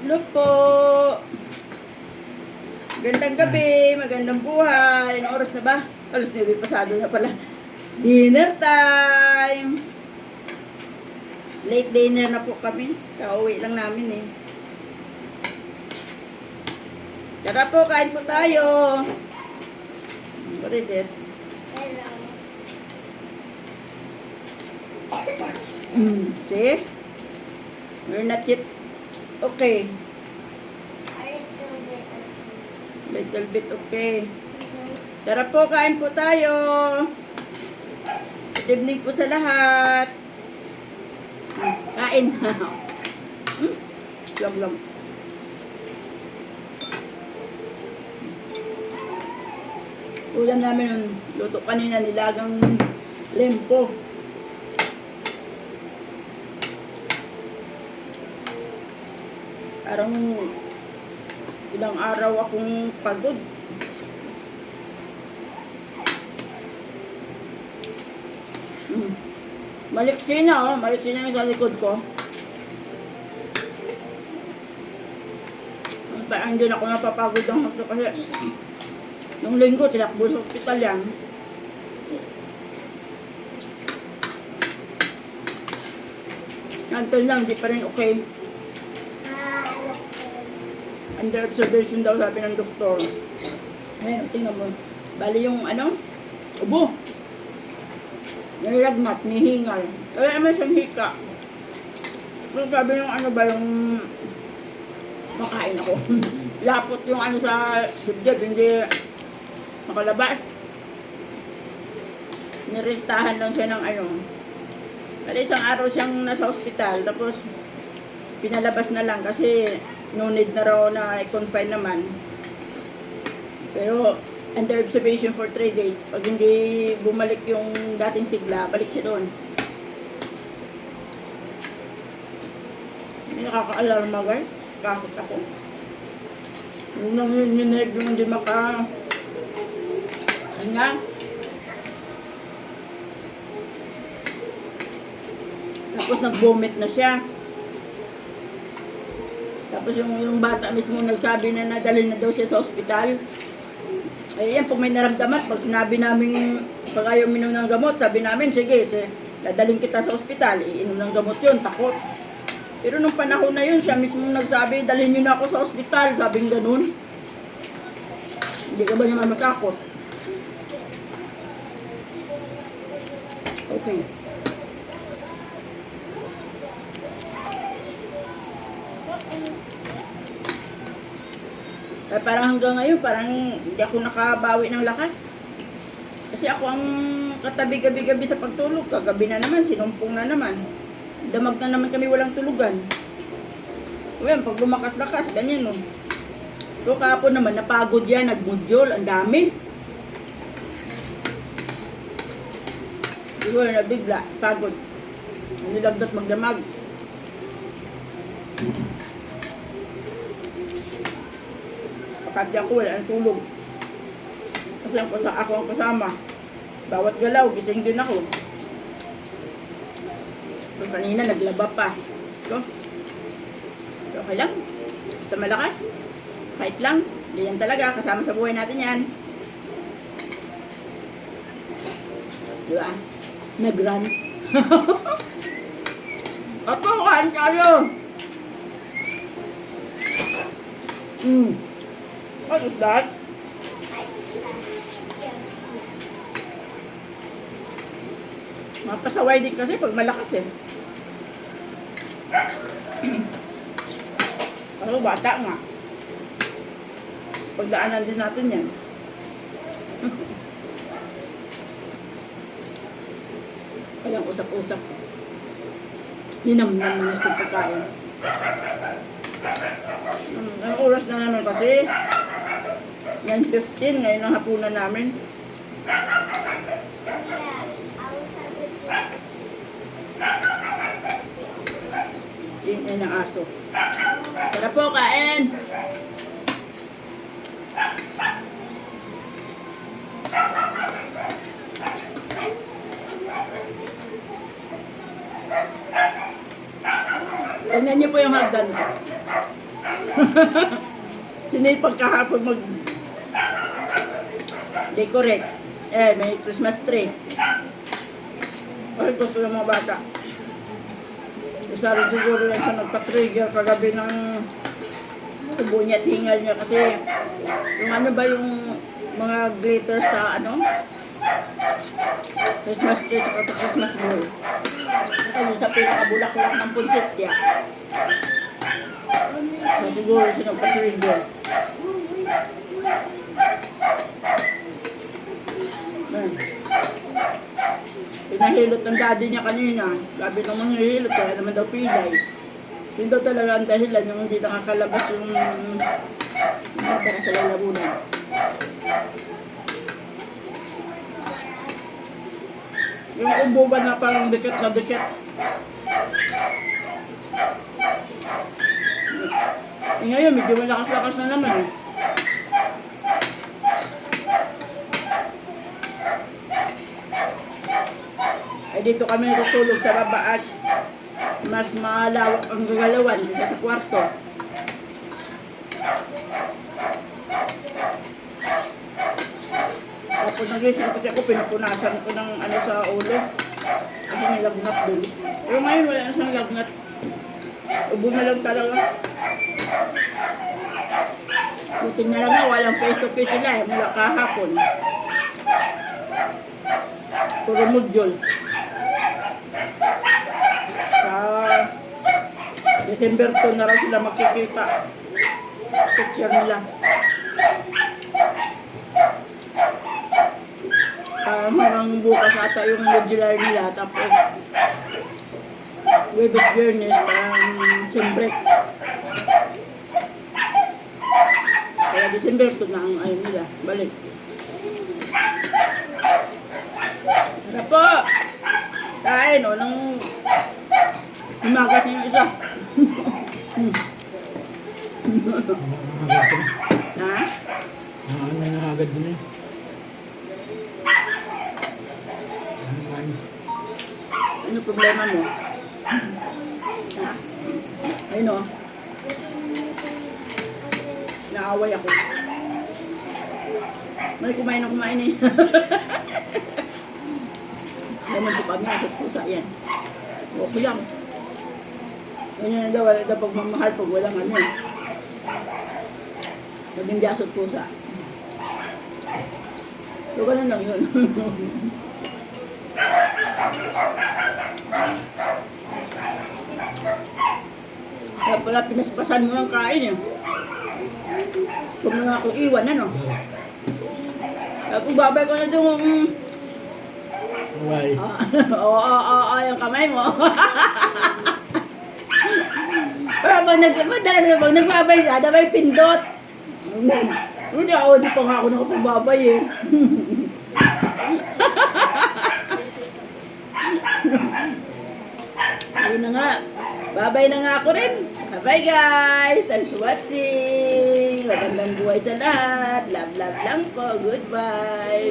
Hello po. Gandang gabi, magandang buhay. Anong oras na ba? Alas 9 pasado na pala. Dinner time! Late dinner na po kami. Kauwi lang namin eh. Tara po, kain po tayo. What is it? Mm, see? We're not yet okay. Little bit okay. Tara po, kain po tayo. Good evening po sa lahat. Kain. hmm? Lang lang. Ulam namin yung luto kanina nilagang lempo. Parang ilang araw akong pagod. Mm. Maliksi na, oh. Maliksi na yung sa likod ko. Parang hindi na ako napapagod ng hapto kasi nung linggo, tinakbo sa ospital yan. Until lang, di pa rin okay. Under observation daw sabi ng doktor. Ayun, tingnan mo. Bali yung ano, ubo. Nalagnat, nihingal. Kaya naman siyang hika. Pero sabi yung ano ba yung makain ako. Lapot yung ano sa dibdib, hindi makalabas. Niritahan lang siya ng ano. Pero isang araw siyang nasa ospital, tapos pinalabas na lang kasi no need na raw na i-confine naman. Pero under observation for 3 days. Pag hindi bumalik yung dating sigla, balik siya doon. Hindi nakaka-alarma guys. Kahit ako. Yung nang yun yun yung hindi maka... Ano nga? Tapos nag-vomit na siya. Tapos yung, yung bata mismo nagsabi na nadalhin na daw siya sa ospital. Eh yan, pag may naramdaman, pag sinabi namin, pag ayaw minom ng gamot, sabi namin, sige, sige dadalhin kita sa ospital, iinom ng gamot yun, takot. Pero nung panahon na yun, siya mismo nagsabi, dalhin niyo na ako sa ospital, sabing ganun. Hindi ka ba naman matakot? Okay. Eh, parang hanggang ngayon, parang hindi ako nakabawi ng lakas. Kasi ako ang katabi gabi-gabi sa pagtulog. Kagabi na naman, sinumpong na naman. Damag na naman kami walang tulugan. O yan, pag lumakas-lakas, ganyan no. So kahapon naman, napagod yan, nagmudyol, ang dami. Siguro na bigla, pagod. Nilagdat magdamag. Kapag ako, wala ang tulog. Kasi ang ako ang kasama. Bawat galaw, gising din ako. So, kanina naglaba pa. So, so okay lang. Basta malakas. Fight lang. Hindi yan talaga. Kasama sa buhay natin yan. Diba? Nag-run. Apo, kain tayo. Mm. What is that? Mapasaway din kasi pag malakas eh. Ano, bata nga. Pagdaanan din natin yan. Walang usap-usap. Ninamnam na gusto pagkain. Hmm, ang oras na naman kasi 9.15 ngayon ang hapunan namin. Ingay ng aso. Tara po, kain! Tingnan niyo po yung hagdan. Sinipag kahapon mag decorate. Eh, may Christmas tree. Bakit gusto ng mga bata? Isa rin siguro yan sa nagpa-trigger kagabi ng tubo niya at hingal niya kasi yung ano ba yung mga glitter sa ano? Christmas tree at sa Christmas ball. Kasi sa pinakabulaklak ng punsit niya. So siguro siya nagpa-trigger. Ayan. Pinahilot ng daddy niya kanina. Sabi naman nahihilot, kaya naman daw pilay. Yun daw talaga ang dahilan yung hindi nakakalabas yung bata sa lalabunan. Yung ubo ba na parang dikit na dikit. Eh ngayon, medyo malakas-lakas na naman eh. Eh dito kami tutulog sa baba at mas malawak ang gagalawan sa kwarto. Tapos nagising kasi ako, pinupunasan ko ng ano sa ulo. Kasi may lagnat dun. Pero ngayon wala na siyang lagnat. Ubo na lang talaga. Buti na lang na walang face to face sila eh, mula kahapon. Puro module. Sa December 2 na raw sila makikita. Picture nila. Parang hanggang bukas ata yung modular nila. Tapos, Webes Journeys, parang Sembrek. Kaya December 2 na ang ayun nila. Balik. Tara po! Kain, o, nung umagas yung isa. Ha? Ano na agad din eh. Ano problema mo? Ha? Ayun o. Naaway ako. May kumain na kumain eh. Naman ko kami sa pusa yan. Okay. Ganyan na daw, wala daw pagmamahal pag walang ano eh. Naging jasot pusa. So, ganun lang yun. Kaya pala pinaspasan mo ng kain eh. Huwag mo nga akong iwan, ano? Kaya kung babay ko na doon, Why? Ah, oo, oo, oo, yung kamay mo. Pag nag, madalas pag nagbabay siya, dabay pindot. Hindi ako, di pa nga ako nakapagbabay eh. Ayun na nga. Babay na nga ako rin. Bye guys. Thanks for watching. Magandang buhay sa lahat. Love, love lang po. Goodbye.